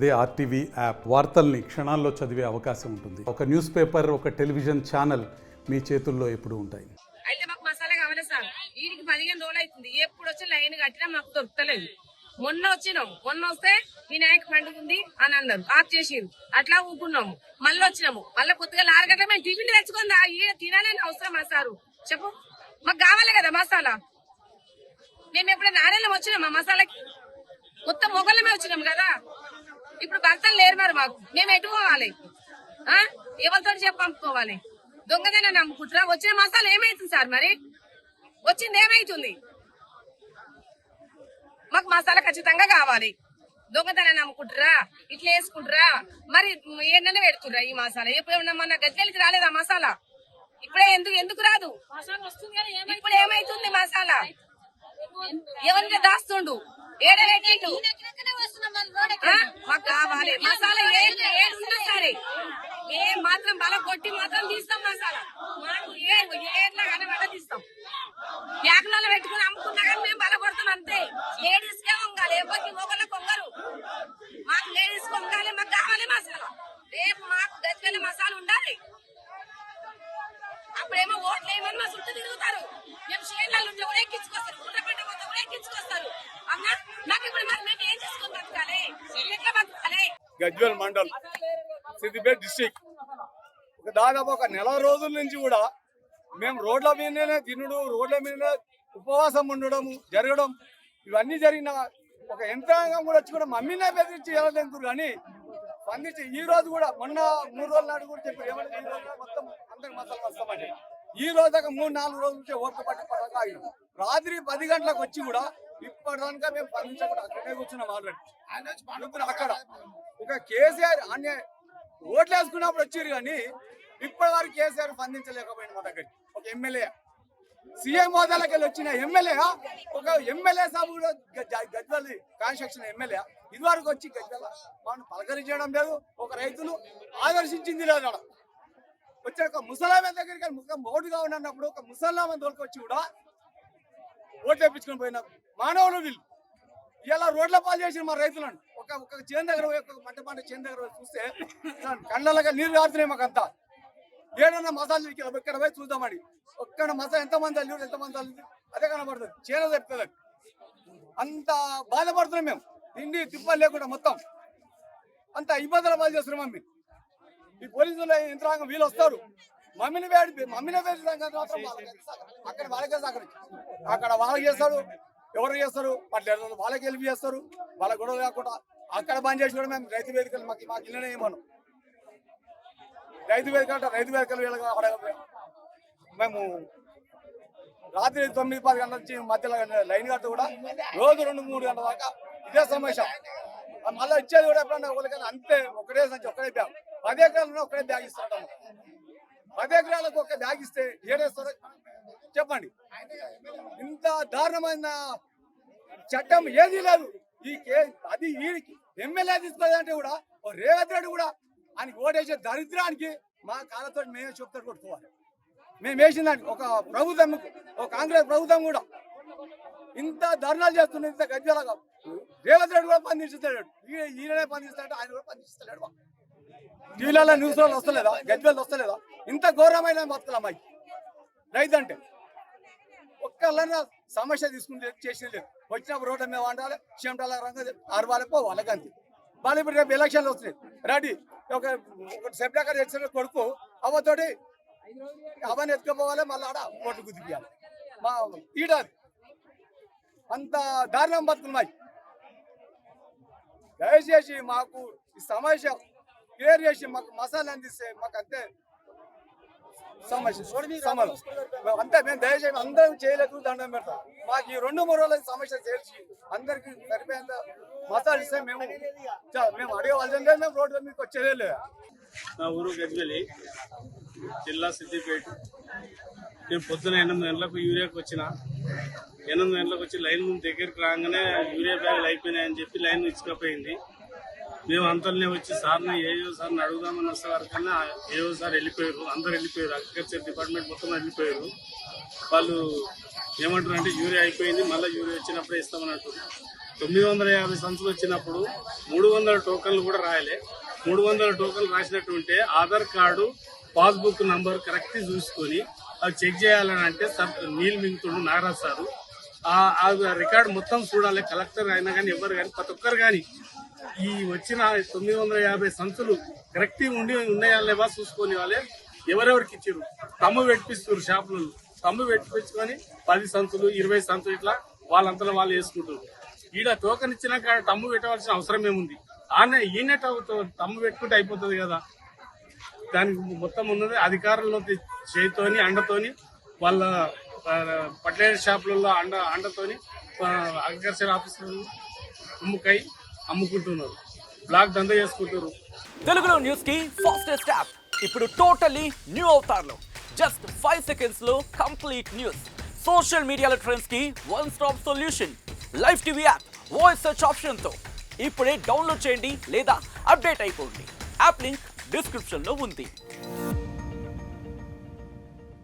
అదే RTV app వార్తల్ని క్షణాల్లో చదివే అవకాశం ఉంటుంది. ఒక న్యూస్ పేపర్ ఒక టెలివిజన్ ఛానల్ మీ చేతుల్లో ఎప్పుడు ఉంటాయి. అయితే మాకు మసాలా కావాలి సార్? వీడికి పదిహేను రోజులు అవుతుంది. ఎప్పుడు వచ్చి లైన్ కట్టినా మాకు దొరుకుతలేదు మొన్న వచ్చినాం. మొన్న వస్తే వినాయక పండుగ ఉంది అని అన్నారు. ఆఫ్ చేసిరు అట్లా ఊపుకున్నాము మళ్ళీ వచ్చినాము. మళ్ళీ కొత్తగా ఆరు గంటల మేము టిఫిన్ తెచ్చుకుందా ఈడ తినాలని అవసరమా సారు. చెప్పు. మాకు కావాలి కదా మసాలా. మేము ఎప్పుడైనా ఆడేళ్ళం వచ్చినామా మసాలాకి? మొత్తం మొగలమే వచ్చినాం కదా. ఇప్పుడు భర్తలు లేరు మరి మాకు. మేము ఎటు పోవాలి? ఎవరితో చెప్పి పంపుకోవాలి? దొంగదనే నమ్ముకుంటారా వచ్చిన మసాలా ఏమైతుంది సార్ మరి? వచ్చింది ఏమైతుంది? మాకు మసాలా ఖచ్చితంగా కావాలి. దొంగతనం నమ్ముకుంటారా? ఇట్లా వేసుకుంటారా? మరి ఏంటనే పెడుతుర్రా ఈ మసాలా? ఎప్పుడు మన గద్దెలకి రాలేదా మసాలా? ఇప్పుడే ఎందుకు ఎందుకు రాదు? ఇప్పుడు ఏమైతుంది మసాలా? ఎవరిని దాస్తుండు? ఏడ పెట్టిండు మసాలా ఏడు ఏడున్నా సరే. ఏ మాత్రం బల కొట్టి మాత్రం తీస్తాం మసాలా. మాకు ఏడు ఏట్లా కనబడ తీస్తాం. యాకలలో పెట్టుకుని అమ్ముకున్నా కానీ మేము బల కొడతాం అంతే. లేడీస్ కే వంగాలి ఎవరికి మొగల కొంగరు మాకు లేడీస్ కొంగాలి మాకు కావాలి మసాలా. రేపు మాకు గజ్జల మసాలా ఉండాలి. అప్పుడేమో ఓట్లు ఏమని మా చుట్టూ తిరుగుతారు. మేము షేర్లలో ఉంటే కూడా ఎక్కించుకొస్తారు. గుండ్రపేట పోతే కూడా ఎక్కించుకొస్తారు. అన్నా నాకు ఇప్పుడు మరి మేము ఏం చేసుకుని బతకాలి? ఎట్లా బతకాలి? గజ్వెల్ మండల్ సిద్దిపేట డిస్టిక్ ఒక దాదాపు ఒక నెల రోజుల నుంచి కూడా మేము రోడ్ల మీదనే తినడం రోడ్ల మీదనే ఉపవాసం ఉండడం జరగడం ఇవన్నీ జరిగిన ఒక యంత్రాంగం కూడా వచ్చి కూడా మమ్మీనే బెదిరించి వెళ్ళలేదు కానీ స్పందించి ఈ రోజు కూడా మొన్న మూడు రోజుల నాడు కూడా చెప్పారు ఏమంటే ఈ రోజు మొత్తం అందరికి మసాలా ఈ రోజు దాకా మూడు నాలుగు రోజుల నుంచి ఓపిక పట్టి ఆగినాం. రాత్రి పది గంటలకు వచ్చి కూడా ఇప్పటిదాకా మేము స్పందించకుండా అక్కడే కూర్చున్నాం ఆల్రెడీ అక్కడ ఒక కేసీఆర్ అనే ఓట్లు వేసుకున్నప్పుడు వచ్చారు కానీ ఇప్పటి వరకు కేసీఆర్ స్పందించలేకపోయింది మా దగ్గర ఒక ఎమ్మెల్యే. సీఎం హోదాలకు వెళ్ళి వచ్చిన ఎమ్మెల్యే ఒక ఎమ్మెల్యే సాబు కూడా గజ్వల్ కాన్స్ట్రక్షన్ ఎమ్మెల్యే. ఇదివరకు వచ్చి గజ్వల మనం పలకరించడం లేదు ఒక రైతును ఆదర్శించింది లేదు అక్కడ వచ్చే ఒక ముసలామె దగ్గరికి ముఖం మోటుగా ఉన్నప్పుడు ఒక ముసలామె దొరికొచ్చి కూడా ఓట్లు వేపించుకొని పోయినారు మానవులు వీళ్ళు. ఇలా రోడ్ల పాలు చేసిన మా రైతులను. ఒక ఒక చేను దగ్గర పోయి, ఒక పంట పంట చేను దగ్గర చూస్తే కళ్ళగా నీళ్ళు కారుతున్నాయి మాకంతా. ఏడన్నా మసాలు ఇక్కడ పోయి చూద్దామని. ఒక్కడ మసాలా ఎంతమంది అల్లు ఎంతమంది తల్లి అదే కనబడుతుంది. చేను చెప్తుంది అంత బాధపడుతున్నాం మేము. తిండి తిప్పలు లేకుండా మొత్తం. అంత ఇబ్బందుల బాధ చేస్తున్నాం మమ్మీ. ఈ పోలీసుల యంత్రాంగం వీళ్ళు వస్తారు. మమ్మీని వేడి మమ్మీని వేడి మాత్రం అక్కడ వాళ్ళకే సహకరించి అక్కడ వాళ్ళకి చేస్తారు ఎవరు చేస్తారు వాళ్ళు వాళ్ళకి వెళ్ళి చేస్తారు వాళ్ళ గొడవ లేకుండా అక్కడ బంద్ చేసి కూడా మేము రైతు వేదికలు మాకు మాకు ఇల్లనే ఇవ్వను. రైతు వేదిక అంటే రైతు వేదికలు వీళ్ళగా అక్కడ మేము రాత్రి తొమ్మిది పది గంటల నుంచి మధ్యలో లైన్ కట్టు కూడా రోజు రెండు మూడు గంటల దాకా ఇదే సమస్య మళ్ళీ ఇచ్చేది కూడా ఎప్పుడన్నా ఒకరికైనా అంతే ఒకటే సంచి ఒకటే బ్యాగ్. పది ఎకరాలను ఒకటే బ్యాగ్ ఇస్తాం పది ఎకరాలకు ఒక బ్యాగ్ ఇస్తే ఏడేస్తారో చెప్పండి. ఇంత దారుణమైన చట్టం ఏది లేదు. ఈ కే అది వీడికి ఎమ్మెల్యే తీసుకోదంటే కూడా ఓ రేవంత్ రెడ్డి కూడా ఆయనకి ఓటేసే దరిద్రానికి మా కాళ్ళతో మేమే చెప్తాడు కొట్టుకోవాలి. మేము వేసిన దానికి ఒక ప్రభుత్వం ఒక కాంగ్రెస్ ప్రభుత్వం కూడా ఇంత ధర్నాలు చేస్తున్న ఇంత గజ్జలాగా రేవంత్ రెడ్డి కూడా పనిచేస్తాడు ఈయననే పనిచేస్తాడు ఆయన కూడా పనిచేస్తాడు టీవీలలో న్యూస్ వాళ్ళు వస్తలేదా? గజ్వేల్ వస్తలేదా? ఇంత ఘోరమైన బతుకులమ్మాయి. రైతు అంటే ఒక్కళ్ళైనా సమస్య తీసుకుని చేసిన లేదు. వచ్చినప్పుడు రోడ్ల మీద వండాలి చెమటాల రంగు అరవాలి పోవాలి అంతే వాళ్ళు ఇప్పుడు రేపు ఎలక్షన్లు వస్తున్నాయి. రెడీ. ఒక సెప్టాకర్ తెచ్చిన కొడుకు. అవ్వతోటి అవన్నీ ఎత్తుకుపోవాలి మళ్ళీ ఆడ ఓట్లు కుదిపియాలి మా ఈడ అంత దారుణం బతుకున్నాయి దయచేసి మాకు ఈ సమస్య క్లియర్ చేసి మాకు మసాలా అందిస్తే మాకు అంతే సమస్య సమస్య అంతే మేము దయచేసి అందరం చేయలేదు దండం పెడతాం. మాకు ఈ రెండు మూడు రోజుల సమస్య చేసి అందరికి సరిపోయేంత మసాలా ఇస్తే మేము మేము అడగవలసిందే లేదు మేము రోడ్డు మీకు వచ్చేదే నా ఊరు గజ్వెలి జిల్లా సిద్దిపేట. నేను పొద్దున ఎనిమిది గంటలకు యూరియాకి వచ్చిన. ఎనిమిది గంటలకు వచ్చి లైన్ ముందు దగ్గరికి రాగానే యూరియా బ్యాగులు అయిపోయినాయని చెప్పి లైన్ ఇచ్చుకపోయింది మేము అంతలోనే వచ్చి సార్ని ఏయో సార్ని అడుగుదామని వస్తే వరకన్నా ఏయో సార్ వెళ్ళిపోయారు అందరు వెళ్ళిపోయారు అగ్రికల్చర్ డిపార్ట్మెంట్ మొత్తం వెళ్ళిపోయారు. వాళ్ళు ఏమంటారు అంటే యూరియా అయిపోయింది మళ్ళీ యూరియా వచ్చినప్పుడే ఇస్తామని అంటారు తొమ్మిది వందల యాభై సంచులు వచ్చినప్పుడు మూడు వందల టోకన్లు కూడా రాయలే. మూడు వందల టోకన్లు రాసినట్టు ఉంటే Aadhaar card passbook number correct చూసుకొని అవి చెక్ చేయాలని అంటే సార్ నీళ్ళు మింగుతుండు నాగరాజ్ సారు. ఆ ఆ రికార్డు మొత్తం చూడాలి కలెక్టర్ అయినా కానీ ఎవరు కానీ ప్రతి ఒక్కరు కానీ ఈ వచ్చిన తొమ్మిది వందల యాభై సంచులు కరెక్ట్గా ఉండి ఉన్నాయా లేవా చూసుకొని వాళ్ళే ఎవరెవరికి ఇచ్చారు? తమ్ము పెట్టిస్తారు షాపులలో తమ్ము పెట్టించుకొని పది సంచులు ఇరవై సంచులు ఇట్లా వాళ్ళంతలో వాళ్ళు వేసుకుంటారు. ఈడ టోకన్ ఇచ్చినాక తమ్ము పెట్టవలసిన అవసరం ఏముంది? ఆనే ఈయన తమ్ము పెట్టుకుంటే అయిపోతుంది కదా. దానికి మొత్తం ఉన్నది అధికారుల్లో చేతితోని అండతోని వాళ్ళ పట్లేరు షాపులలో అండ అండతోని అగ్రికల్చర్ ఆఫీసులు అమ్ముకై అమ్ముకుంటున్నారు. బ్లాక్ దంద చేసుకుంటారు తెలుగులో న్యూస్కి ఫాస్టెస్ట్ యాప్ ఇప్పుడు టోటలీ న్యూ అవతార్లో. జస్ట్ ఫైవ్ సెకండ్స్లో కంప్లీట్ న్యూస్ సోషల్ మీడియాలో ట్రెండ్స్కి one stop solution live TV app voice search ఆప్షన్తో. ఇప్పుడే డౌన్లోడ్ చేయండి లేదా అప్డేట్ అయిపోండి. యాప్ లింక్ డిస్క్రిప్షన్లో ఉంది.